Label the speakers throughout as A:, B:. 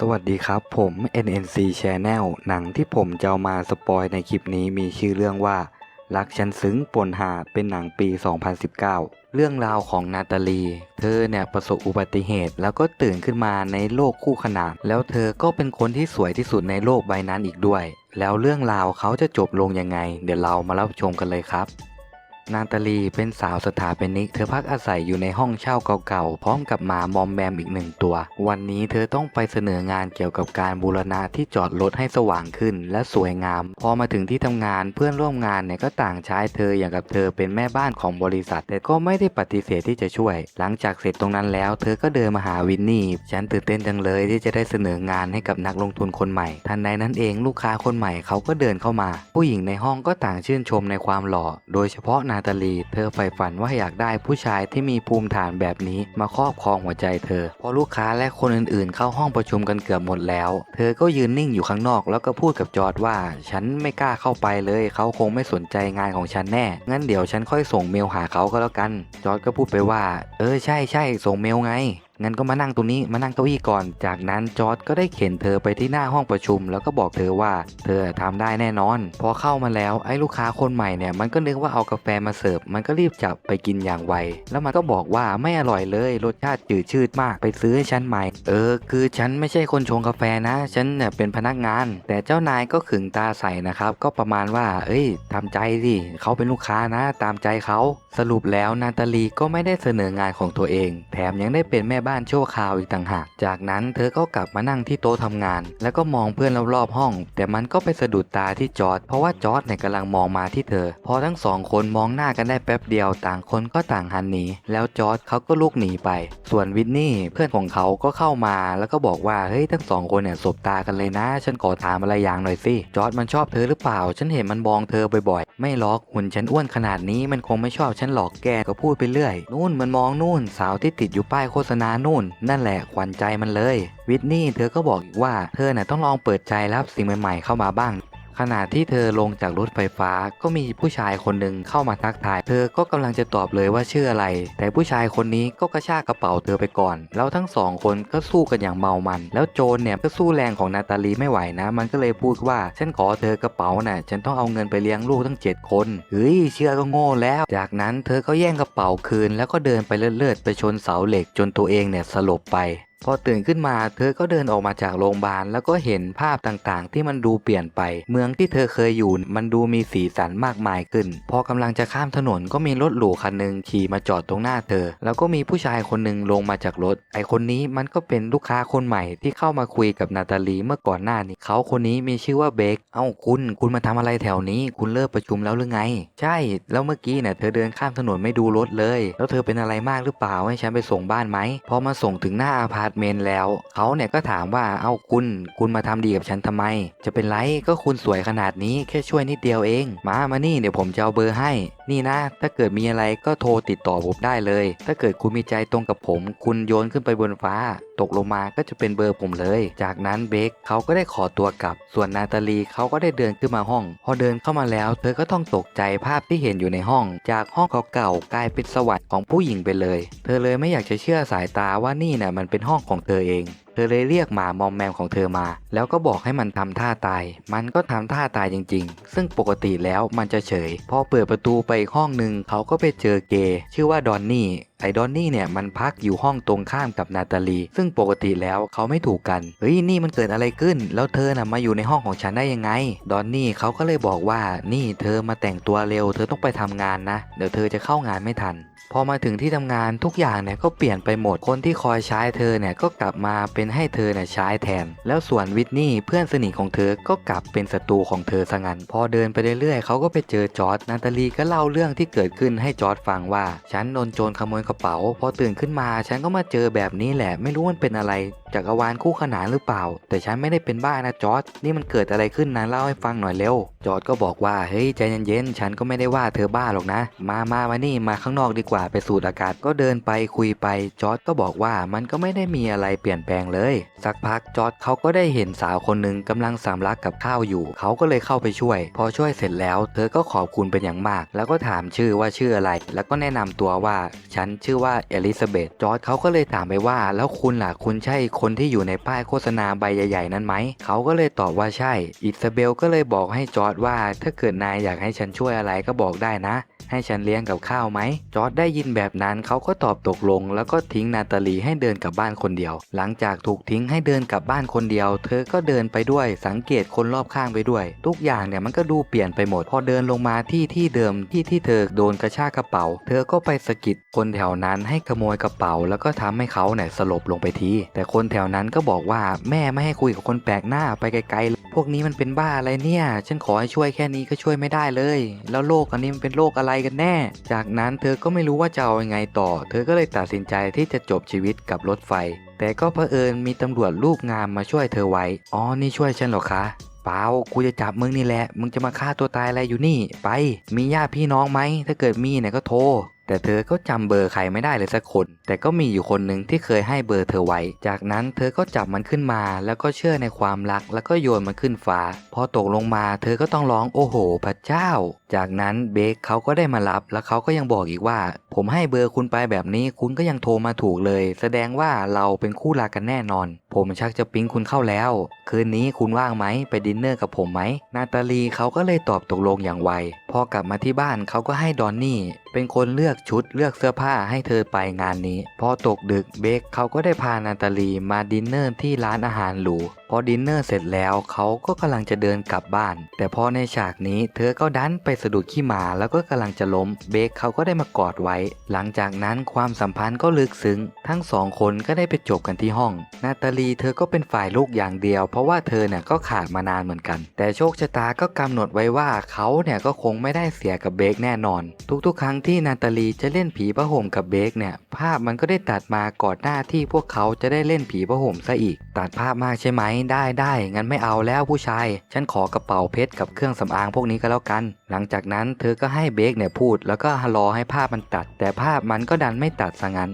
A: สวัสดีครับผม NNC Channel หนังที่ผมจะามาสปอยในคลิปนี้มีชื่อเรื่องว่า รักฉันซึ้งปนหาเป็นหนังปี 2019 เรื่องราวของนาตาลี เธอเนี่ยประสบอุบัติเหตุแล้วก็ตื่นขึ้นมาในโลกคู่ขนาน แล้วเธอก็เป็นคนที่สวยที่สุดในโลกใบนั้นอีกด้วย แล้วเรื่องราวเขาจะจบลงยังไง เดี๋ยวเรามารับชมกันเลยครับ นาตาลีเป็นสาวสถาปนิก เธอพักอาศัยอยู่ในห้องเช่าเก่าๆ พร้อมกับหมามอมแมมอีกหนึ่งตัว วันนี้เธอต้องไปเสนองานเกี่ยวกับการบูรณะที่จอดรถให้สว่างขึ้น และสวยงาม พอมาถึงที่ทำงานเพื่อนร่วมงานเนี่ยก็ต่างใช้เธออย่างกับเธอเป็นแม่บ้านของบริษัท แต่ก็ไม่ได้ปฏิเสธที่จะช่วย หลังจากเสร็จตรงนั้นแล้ว เธอก็เดินมาหาวินนี่ฉันตื่นเต้นจังเลยที่จะได้เสนองานให้กับนักลงทุนคนใหม่ ทันใดนั้นเองลูกค้าคนใหม่เขาก็เดินเข้ามา ผู้หญิงในห้องก็ต่างชื่นชมในความหล่อ โดยเฉพาะนาตาลี เธอใฝ่ฝันว่าอยากได้ผู้ชายที่มีภูมิฐานแบบนี้มาครอบครองหัวใจเธอ พอลูกค้าและคนอื่นๆ เข้าห้องประชุมกันเกือบหมดแล้ว เธอก็ยืนนิ่งอยู่ข้างนอกแล้วก็พูดกับจอร์ดว่า ฉันไม่กล้าเข้าไปเลย เขาคงไม่สนใจงานของฉันแน่ งั้นเดี๋ยวฉันค่อยส่งเมลหาเขาก็แล้วกัน จอร์ดก็พูดไปว่า เออใช่ใช่ส่งเมลไง งั้นก็มานั่งตรงนี้มานั่งเก้าอี้ก่อน จากนั้นจอร์ดก็ได้เข็นเธอไปที่หน้าห้องประชุม แล้วก็บอกเธอว่า เธอทำได้แน่นอน พอเข้ามาแล้วไอ้ลูกค้าคนใหม่เนี่ยมันก็นึกว่าเอากาแฟมาเสิร์ฟมันก็รีบจับไปกินอย่างไว แล้วมันก็บอกว่าไม่อร่อยเลยรสชาติจืดชืดมากไปซื้อให้ฉันใหม่ เออ คือฉันไม่ใช่คนชงกาแฟนะ ฉันเนี่ยเป็นพนักงาน แต่เจ้านายก็ขึงตาใส่นะครับก็ประมาณว่า เอ้ยทำใจสิเขาเป็นลูกค้านะ ตามใจเขาสรุปแล้วนาตาลีก็ไม่ได้เสนองานของตัวเอง แถมยังได้เป็นแม่บ้านชั่วคราวอีกต่างหาก จากนั้นเธอก็กลับมานั่งที่โต๊ะทำงาน แล้วก็มองเพื่อนรอบๆห้อง แต่มันก็ไปสะดุดตาที่จอร์ดเพราะว่าจอร์ดเนี่ยกำลังมองมาที่เธอ พอทั้งสองคนมองหน้ากันได้แป๊บเดียวต่างคนก็ต่างหันหนีแล้วจอร์ดเขาก็ลุกหนีไป ส่วนวินนี่เพื่อนของเขาก็เข้ามา แล้วก็บอกว่าเฮ้ยทั้งสองคนเนี่ยสบตากันเลยนะ ฉันขอถามอะไรอย่างหน่อยสิจอร์ดมันชอบเธอหรือเปล่า ฉันเห็นมันมองเธอบ่อยๆ ไม่ล็อกหุ่นฉันอ้วนขนาดนี้มันคงไม่ชอบฉันหรอกแกก็พูดไปเรื่อยนู่นมันมองนู่นสาวที่ติดอยู่ป้ายโฆษณานู่น นั่นแหละขวัญใจมันเลย วิทนี่เธอก็บอกอีกว่าเธอน่ะต้องลองเปิดใจรับสิ่งใหม่ๆเข้ามาบ้าง ขณะที่เธอลงจากรถไฟฟ้าก็มีผู้ชายคนหนึ่งเข้ามาทักทาย เธอก็กำลังจะตอบเลยว่าชื่ออะไร แต่ผู้ชายคนนี้ก็กระชากกระเป๋าเธอไปก่อน แล้วทั้งสองคนก็สู้กันอย่างเมามัน แล้วโจรเนี่ยก็สู้แรงของนาตาลีไม่ไหวนะ มันก็เลยพูดว่า ฉันขอเธอกระเป๋าน่ะ ฉันต้องเอาเงินไปเลี้ยงลูกทั้ง 7 คนเฮ้ยเชื่อก็โง่แล้ว จากนั้นเธอก็แย่งกระเป๋าคืน แล้วก็เดินไปเลื่อยๆไปชนเสาเหล็กจนตัวเองเนี่ยสลบไป พอตื่นขึ้นมาเธอก็เดินออกมาจากโรงพยาบาลแล้วก็เห็นภาพต่างๆ ที่มันดูเปลี่ยนไป เมืองที่เธอเคยอยู่มันดูมีสีสันมากมายขึ้น พอกำลังจะข้ามถนนก็มีรถหรูคันหนึ่งขี่มาจอดตรงหน้าเธอ แล้วก็มีผู้ชายคนหนึ่งลงมาจากรถ ไอคนนี้มันก็เป็นลูกค้าคนใหม่ที่เข้ามาคุยกับนาตาลีเมื่อก่อนหน้านี้เขาคนนี้มีชื่อว่าเบคเอ้าคุณ คุณมาทำอะไรแถวนี้ คุณเลิกประชุมแล้วหรือไง ใช่ แล้วเมื่อกี้เนี่ยเธอเดินข้ามถนนไม่ดูรถเลย แล้วเธอเป็นอะไรมากหรือเปล่าให้ฉันไปส่งบ้านไหมพอมาส่งถึงหน้าอพาร์ตเมนแล้วเขาเนี่ยก็ถามว่าเอ้าคุณคุณมาทำดีกับฉันทำไม จะเป็นไรก็คุณสวยขนาดนี้แค่ช่วยนิดเดียวเอง มามานี่เดี๋ยวผมจะเอาเบอร์ให้ นี่นะ ถ้าเกิดมีอะไรก็โทรติดต่อผมได้เลย ถ้าเกิดคุณมีใจตรงกับผม คุณโยนขึ้นไปบนฟ้า ตกลงมาก็จะเป็นเบอร์ผมเลย จากนั้นเบคเขาก็ได้ขอตัวกลับ ส่วนนาตาลีเขาก็ได้เดินขึ้นมาห้อง พอเดินเข้ามาแล้ว เธอก็ต้องตกใจภาพที่เห็นอยู่ในห้อง จากห้องเก่าๆกลายเป็นสวรรค์ของผู้หญิงไปเลย เธอเลยไม่อยากจะเชื่อสายตาว่านี่น่ะมันเป็นห้องของเธอเอง เธอเลยเรียกหมามอมแมมของเธอมา แล้วก็บอกให้มันทำท่าตาย มันก็ทำท่าตายจริง ๆ ซึ่งปกติแล้วมันจะเฉย พอเปิดประตูไปห้องหนึ่งเขาก็ไปเจอเกย์ชื่อว่าดอนนี่ไอ้ดอนนี่เนี่ยมันพักอยู่ห้องตรงข้ามกับนาตาลี ซึ่งปกติแล้วเขาไม่ถูกกัน เฮ้ยนี่มันเกิดอะไรขึ้น แล้วเธอน่ะมาอยู่ในห้องของฉันได้ยังไง ดอนนี่เขาก็เลยบอกว่านี่เธอมาแต่งตัวเร็ว เธอต้องไปทำงานนะ เดี๋ยวเธอจะเข้างานไม่ทัน พอมาถึงที่ทำงานทุกอย่างเนี่ยก็เปลี่ยนไปหมดคนที่คอยใช้เธอเนี่ยก็กลับมาเป็นให้เธอเนี่ยใช้แทน แล้วส่วนวิทนี่เพื่อนสนิทของเธอก็กลับเป็นศัตรูของเธอซะงั้น พอเดินไปเรื่อยๆเขาก็ไปเจอจอร์ดนาตาลีก็เล่าเรื่องที่เกิดขึ้นให้จอร์ดฟังว่า ฉันโดนโจรขโมยกระเป๋า พอตื่นขึ้นมาฉันก็มาเจอแบบนี้แหละไม่รู้มันเป็นอะไร จักรวาลคู่ขนานหรือเปล่า แต่ฉันไม่ได้เป็นบ้านะจอร์ดนี่มันเกิดอะไรขึ้นนะเล่าให้ฟังหน่อยเร็ว จอร์ดก็บอกว่าเฮ้ยใจเย็นๆฉันก็ไม่ได้ว่าเธอบ้าหรอกนะ มามามานี่มาข้างนอกดีกว่าไปสูดอากาศก็เดินไปคุยไปจอร์ดก็บอกว่ามันก็ไม่ได้มีอะไรเปลี่ยนแปลงเลย สักพักจอร์ดเขาก็ได้เห็นสาวคนหนึ่งกำลังสำลักกับข้าวอยู่ เขาก็เลยเข้าไปช่วย พอช่วยเสร็จแล้วเธอก็ขอบคุณเป็นอย่างมาก แล้วก็ถามชื่อว่าชื่ออะไร แล้วก็แนะนำตัวว่า ฉันชื่อว่าเอลิซาเบธจอร์ดเขาก็เลยถามไปว่า แล้วคุณล่ะคุณใช่คนนที่อยู่ในป้ายโฆษณาใบใหญ่ๆ นั้นไหม เขาก็เลยตอบว่าใช่ อิซาเบลก็เลยบอกให้จอร์ดว่า ถ้าเกิดนายอยากให้ฉันช่วยอะไรก็บอกได้นะ ให้ฉันเลี้ยงกับข้าวไหม จอร์ดได้ยินแบบนั้นเขาก็ตอบตกลง แล้วก็ทิ้งนาตาลีให้เดินกลับบ้านคนเดียว หลังจากถูกทิ้งให้เดินกลับบ้านคนเดียว เธอก็เดินไปด้วยสังเกตคนรอบข้างไปด้วย ทุกอย่างเนี่ยมันก็ดูเปลี่ยนไปหมด พอเดินลงมาที่ที่เดิมที่ที่เธอโดนกระชากกระเป๋า เธอก็ไปสะกิดคนแถวนั้นให้ขโมยกระเป๋า แล้วก็ทำให้เขาเนี่ยสลบลงไปทีแต่คนแถวนั้นก็บอกว่าแม่ไม่ให้คุยกับคนแปลกหน้าไปไกลๆพวกนี้มันเป็นบ้าอะไรเนี่ย ฉันขอให้ช่วยแค่นี้ก็ช่วยไม่ได้เลย แล้วโลกอันนี้มันเป็นโลกอะไรกันแน่ จากนั้นเธอก็ไม่รู้ว่าจะเอายังไงต่อ เธอก็เลยตัดสินใจที่จะจบชีวิตกับรถไฟ แต่ก็เผอิญมีตำรวจรูปงามมาช่วยเธอไว้ อ๋อ นี่ช่วยฉันเหรอคะเปล่ากูจะจับมึงนี่แหละ มึงจะมาฆ่าตัวตายอะไรอยู่นี่ ไป มีญาติพี่น้องไหม ถ้าเกิดมีเนี่ยก็โทร แต่เธอก็จำเบอร์ใครไม่ได้เลยสักคน แต่ก็มีอยู่คนหนึ่งที่เคยให้เบอร์เธอไว้ จากนั้นเธอก็จับมันขึ้นมา แล้วก็เชื่อในความรัก แล้วก็โยนมันขึ้นฟ้า พอตกลงมาเธอก็ต้องร้องโอ้โห พระเจ้า จากนั้นเบคเขาก็ได้มารับ แล้วเขาก็ยังบอกอีกว่า ผมให้เบอร์คุณไปแบบนี้คุณก็ยังโทรมาถูกเลย แสดงว่าเราเป็นคู่รักกันแน่นอน ผมชักจะปิ๊งคุณเข้าแล้ว คืนนี้คุณว่างไหมไปดินเนอร์กับผมไหม นาตาลีเขาก็เลยตอบตกลงอย่างไว พอกลับมาที่บ้านเขาก็ให้ดอนนี่ เป็นคนเลือกชุดเลือกเสื้อผ้าให้เธอไปงานนี้ พอตกดึกเบคเขาก็ได้พานาตาลีมาดินเนอร์ที่ร้านอาหารหรู พอดินเนอร์เสร็จแล้วเขาก็กำลังจะเดินกลับบ้าน แต่พอในฉากนี้เธอก็ดันไปสะดุดขี้หมาแล้วก็กำลังจะล้ม เบคเขาก็ได้มากอดไว้ หลังจากนั้นความสัมพันธ์ก็ลึกซึ้ง ทั้งสองคนก็ได้ไปจบกันที่ห้อง นาตาลีเธอก็เป็นฝ่ายลูกอย่างเดียว เพราะว่าเธอเนี่ยก็ขาดมานานเหมือนกัน แต่โชคชะตาก็กำหนดไว้ว่าเขาเนี่ยก็คงไม่ได้เสียกับเบคแน่นอน ทุกๆ ครั้งที่นาตาลีจะเล่นผีผ้าห่มกับเบคเนี่ยภาพมันก็ได้ตัดมาก่อนหน้าที่พวกเขาจะได้เล่นผีผ้าห่มซะอีก ตัดภาพมากใช่ไหมได้ได้งั้นไม่เอาแล้วผู้ชาย ฉันขอกระเป๋าเพชรกับเครื่องสำอางพวกนี้ก็แล้วกัน หลังจากนั้นเธอก็ให้เบคเนี่ยพูด แล้วก็รอให้ภาพมันตัด แต่ภาพมันก็ดันไม่ตัดซะงั้น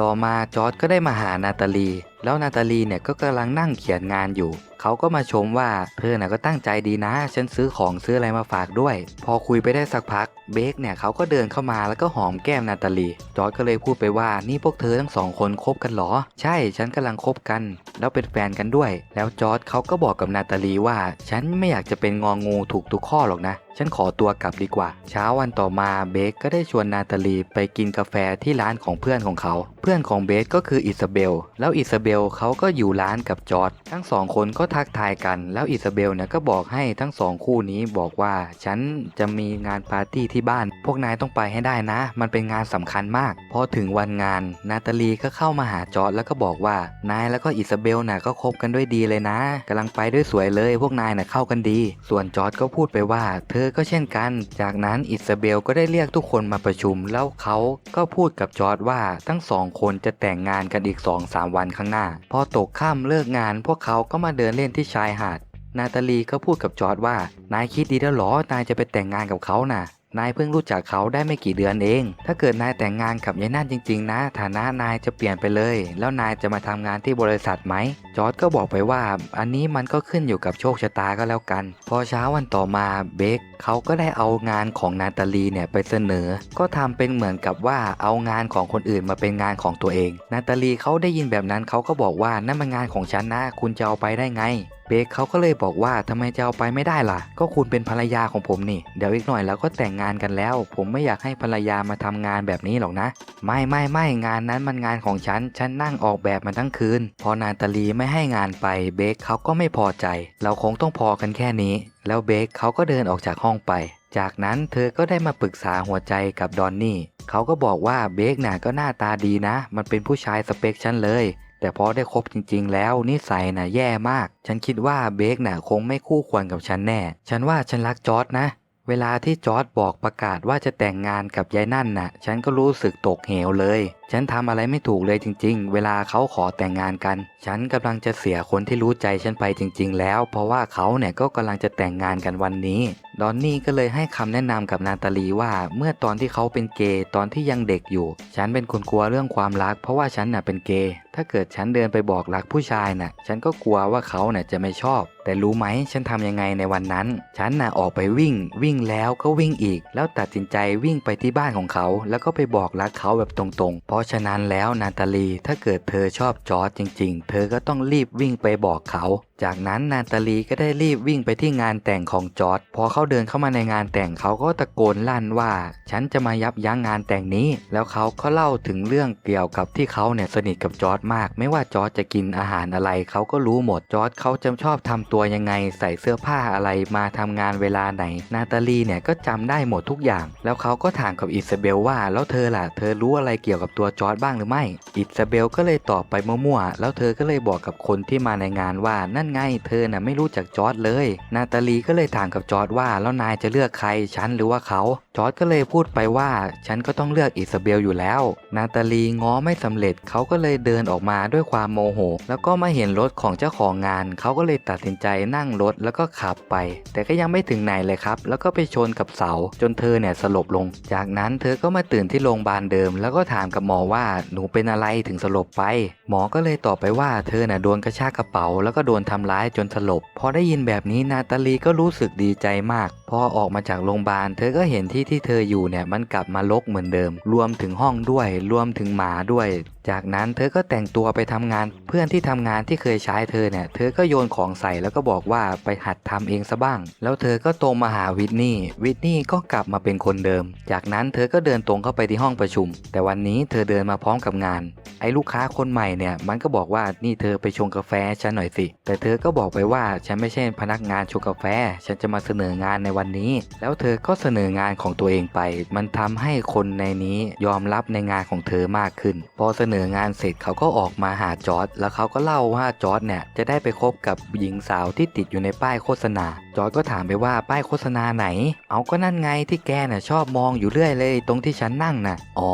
A: ต่อมาจอร์ดก็ได้มาหานาตาลี แล้วนาตาลีเนี่ยก็กำลังนั่งเขียนงานอยู่ เขาก็มาชมว่าเธอน่ะก็ตั้งใจดีนะ ฉันซื้อของซื้ออะไรมาฝากด้วย พอคุยไปได้สักพัก เบคเนี่ยเขาก็เดินเข้ามาแล้วก็หอมแก้มนาตาลี จอร์ดก็เลยพูดไปว่านี่พวกเธอทั้งสองคนคบกันเหรอ ใช่ฉันกำลังคบกัน แล้วเป็นแฟนกันด้วย แล้วจอร์ดเขาก็บอกกับนาตาลีว่า ฉันไม่อยากจะเป็นงองูถูกทุกข้อหรอกนะ ฉันขอตัวกลับดีกว่า เช้าวันต่อมาเบคก็ได้ชวนนาตาลีไปกินกาแฟที่ร้านของเพื่อนของเขา เพื่อนของเบคก็คืออิซาเบล แล้วอิซาเบลเขาก็อยู่ร้านกับจอร์ดทั้งสองคนก็ทักทายกัน แล้วอิซาเบลเนี่ยก็บอกให้ทั้งสองคู่นี้บอกว่าฉันจะมีงานปาร์ตี้ที่บ้าน พวกนายต้องไปให้ได้นะ มันเป็นงานสำคัญมาก พอถึงวันงาน นาตาลีก็เข้ามาหาจอร์ดแล้วก็บอกว่านายแล้วก็อิซาเบลน่ะก็คบกันด้วยดีเลยนะกำลังไปด้วยสวยเลย พวกนายน่ะเข้ากันดี ส่วนจอร์ดก็พูดไปว่าเธอก็เช่นกัน จากนั้นอิซาเบลก็ได้เรียกทุกคนมาประชุม แล้วเขาก็พูดกับจอร์ดว่าทั้งสองคนจะแต่งงานกันอีก 2-3 วันข้างหน้า พอตกค่ำเลิกงาน พวกเขาก็มาเดินเล่นที่ชายหาด นาตาลีก็พูดกับจอร์ดว่า นายคิดดีแล้วหรอนายจะไปแต่งงานกับเขาน่ะ นายเพิ่งรู้จักเขาได้ไม่กี่เดือนเอง ถ้าเกิดนายแต่งงานกับยายนั่นจริง ๆ นะ ฐานะนายจะเปลี่ยนไปเลย แล้วนายจะมาทำงานที่บริษัทไหม จอร์ดก็บอกไปว่า อันนี้มันก็ขึ้นอยู่กับโชคชะตาก็แล้วกัน พอเช้าวันต่อมาเบคเขาก็ได้เอางานของนาตาลีเนี่ยไปเสนอ ก็ทำเป็นเหมือนกับว่าเอางานของคนอื่นมาเป็นงานของตัวเอง นาตาลีเขาได้ยินแบบนั้นเขาก็บอกว่านั่นมันงานของฉันนะ คุณจะเอาไปได้ไงเบคเขาก็เลยบอกว่าทำไมจะเอาไปไม่ได้ล่ะ ก็คุณเป็นภรรยาของผมนี่ เดี๋ยวอีกหน่อยเราก็แต่งงานกันแล้ว ผมไม่อยากให้ภรรยามาทำงานแบบนี้หรอกนะ ไม่ไม่ไม่งานนั้นมันงานของฉัน ฉันนั่งออกแบบมันทั้งคืน พอนาตาลีไม่ให้งานไป เบคเขาก็ไม่พอใจ เราคงต้องพอกันแค่นี้ แล้วเบคเขาก็เดินออกจากห้องไป จากนั้นเธอก็ได้มาปรึกษาหัวใจกับดอนนี่ เขาก็บอกว่าเบคน่ะก็หน้าตาดีนะ มันเป็นผู้ชายสเปคฉันเลย แต่พอได้คบจริง ๆ แล้วนิสัยน่ะแย่มาก ฉันคิดว่าเบคน่ะคงไม่คู่ควรกับฉันแน่ ฉันว่าฉันรักจอร์ดนะ เวลาที่จอร์ดบอกประกาศว่าจะแต่งงานกับยายนั่นน่ะ ฉันก็รู้สึกตกเหวเลย ฉันทำอะไรไม่ถูกเลยจริง ๆ เวลาเขาขอแต่งงานกัน ฉันกำลังจะเสียคนที่รู้ใจฉันไปจริง ๆ แล้ว เพราะว่าเขาเนี่ยก็กำลังจะแต่งงานกันวันนี้ ดอนนี่ก็เลยให้คำแนะนำกับนาตาลีว่า เมื่อตอนที่เขาเป็นเกย์ตอนที่ยังเด็กอยู่ ฉันเป็นคนกลัวเรื่องความรัก เพราะว่าฉันน่ะเป็นเกย์ ถ้าเกิดฉันเดินไปบอกรักผู้ชายน่ะ ฉันก็กลัวว่าเขาเน่ยจะไม่ชอบ แต่รู้ไหมฉันทำยังไงในวันนั้น ฉันน่ะออกไปวิ่ง วิ่งแล้วก็วิ่งอีก แล้วตัดสินใจวิ่งไปที่บ้านของเขา แล้วก็ไปบอกรักเขาแบบตรงๆ เพราะฉะนั้นแล้วนาตาลี ถ้าเกิดเธอชอบจอร์จจริง ๆ เธอก็ต้องรีบวิ่งไปบอกเขา จากนั้นนาตาลีก็ได้รีบวิ่งไปที่งานแต่งของจอร์ดพอเขาเดินเข้ามาในงานแต่งเขาก็ตะโกนลั่นว่า ฉันจะมายับยั้งงานแต่งนี้ แล้วเขาก็เล่าถึงเรื่องเกี่ยวกับที่เขาเนี่ยสนิทกับจอร์ดมาก ไม่ว่าจอร์ดจะกินอาหารอะไร เขาก็รู้หมดจอร์ดเขาจะชอบทำตัวยังไง ใส่เสื้อผ้าอะไรมาทำงานเวลาไหน นาตาลีเนี่ยก็จำได้หมดทุกอย่าง แล้วเขาก็ถามกับอิซาเบลว่าแล้วเธอล่ะเธอรู้อะไรเกี่ยวกับตัวจอร์ดบ้างหรือไม่ อิซาเบลก็เลยตอบไปมั่วๆแล้วเธอก็เลยบอกกับคนที่มาในงานว่านั่นไง เธอน่ะไม่รู้จักจอร์ดเลย นาตาลีก็เลยถามกับจอร์ดว่าแล้วนายจะเลือกใครฉันหรือว่าเขาจอร์ดก็เลยพูดไปว่า ฉันก็ต้องเลือกอิซาเบลอยู่แล้ว นาตาลีง้อไม่สำเร็จเขาก็เลยเดินออกมาด้วยความโมโห แล้วก็มาเห็นรถของเจ้าของงาน เขาก็เลยตัดสินใจนั่งรถแล้วก็ขับไป แต่ก็ยังไม่ถึงไหนเลยครับ แล้วก็ไปชนกับเสา จนเธอเนี่ยสลบลง จากนั้นเธอก็มาตื่นที่โรงพยาบาลเดิม แล้วก็ถามกับหมอว่าหนูเป็นอะไรถึงสลบไป หมอก็เลยตอบไปว่าเธอน่ะโดนกระชากกระเป๋าแล้วก็โดนทำร้ายจนสลบ พอได้ยินแบบนี้นาตาลีก็รู้สึกดีใจมาก พอออกมาจากโรงพยาบาล เธอก็เห็นที่ที่เธออยู่เนี่ยมันกลับมาลกเหมือนเดิม รวมถึงห้องด้วย รวมถึงหมาด้วย จากนั้นเธอก็แต่งตัวไปทำงาน เพื่อนที่ทำงานที่เคยใช้เธอเนี่ย เธอก็โยนของใส่แล้วก็บอกว่าไปหัดทำเองซะบ้าง แล้วเธอก็ตรงมาหาวิทนี่ วิทนี่ก็กลับมาเป็นคนเดิม จากนั้นเธอก็เดินตรงเข้าไปที่ห้องประชุม แต่วันนี้เธอเดินมาพร้อมกับงาน ไอ้ลูกค้าคนใหม่เนี่ยมันก็บอกว่านี่เธอไปชงกาแฟฉันหน่อยสิ แต่เธอก็บอกไปว่าฉันไม่ใช่พนักงานชงกาแฟ ฉันจะมาเสนองานในวันนี้ แล้วเธอก็เสนองานของตัวเองไป มันทำให้คนในนี้ยอมรับในงานของเธอมากขึ้น พอเสนองานเสร็จเขาก็ออกมาหาจอร์ดแล้วเขาก็เล่าว่าจอร์ดเนี่ยจะได้ไปคบกับหญิงสาวที่ติดอยู่ในป้ายโฆษณา จอร์ดก็ถามไปว่าป้ายโฆษณาไหน เอาก็นั่นไงที่แกน่ะชอบมองอยู่เรื่อยเลย ตรงที่ฉันนั่งน่ะ อ๋อ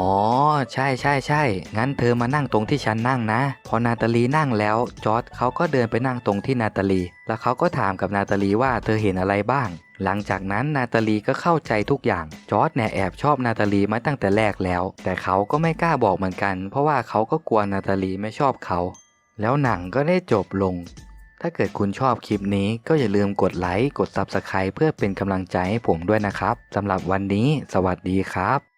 A: ใช่ใช่ใช่งั้นเธอมานั่งตรงที่ฉันนั่งนะ พอนาตาลีนั่งแล้วจอร์ดเขาก็เดินไปนั่งตรงที่นาตาลี แล้วเขาก็ถามกับนาตาลีว่าเธอเห็นอะไรบ้าง หลังจากนั้นนาตาลีก็เข้าใจทุกอย่าง จอร์ดเนี่ยแอบชอบนาตาลีมาตั้งแต่แรกแล้ว แต่เขาก็ไม่กล้าบอกเหมือนกัน เพราะว่าเขาก็กลัวนาตาลีไม่ชอบเขา แล้วหนังก็ได้จบลง ถ้าเกิดคุณชอบคลิปนี้ก็อย่าลืมกดไลค์ กด Subscribe เพื่อเป็นกำลังใจให้ผมด้วยนะครับสำหรับวันนี้ สวัสดีครับ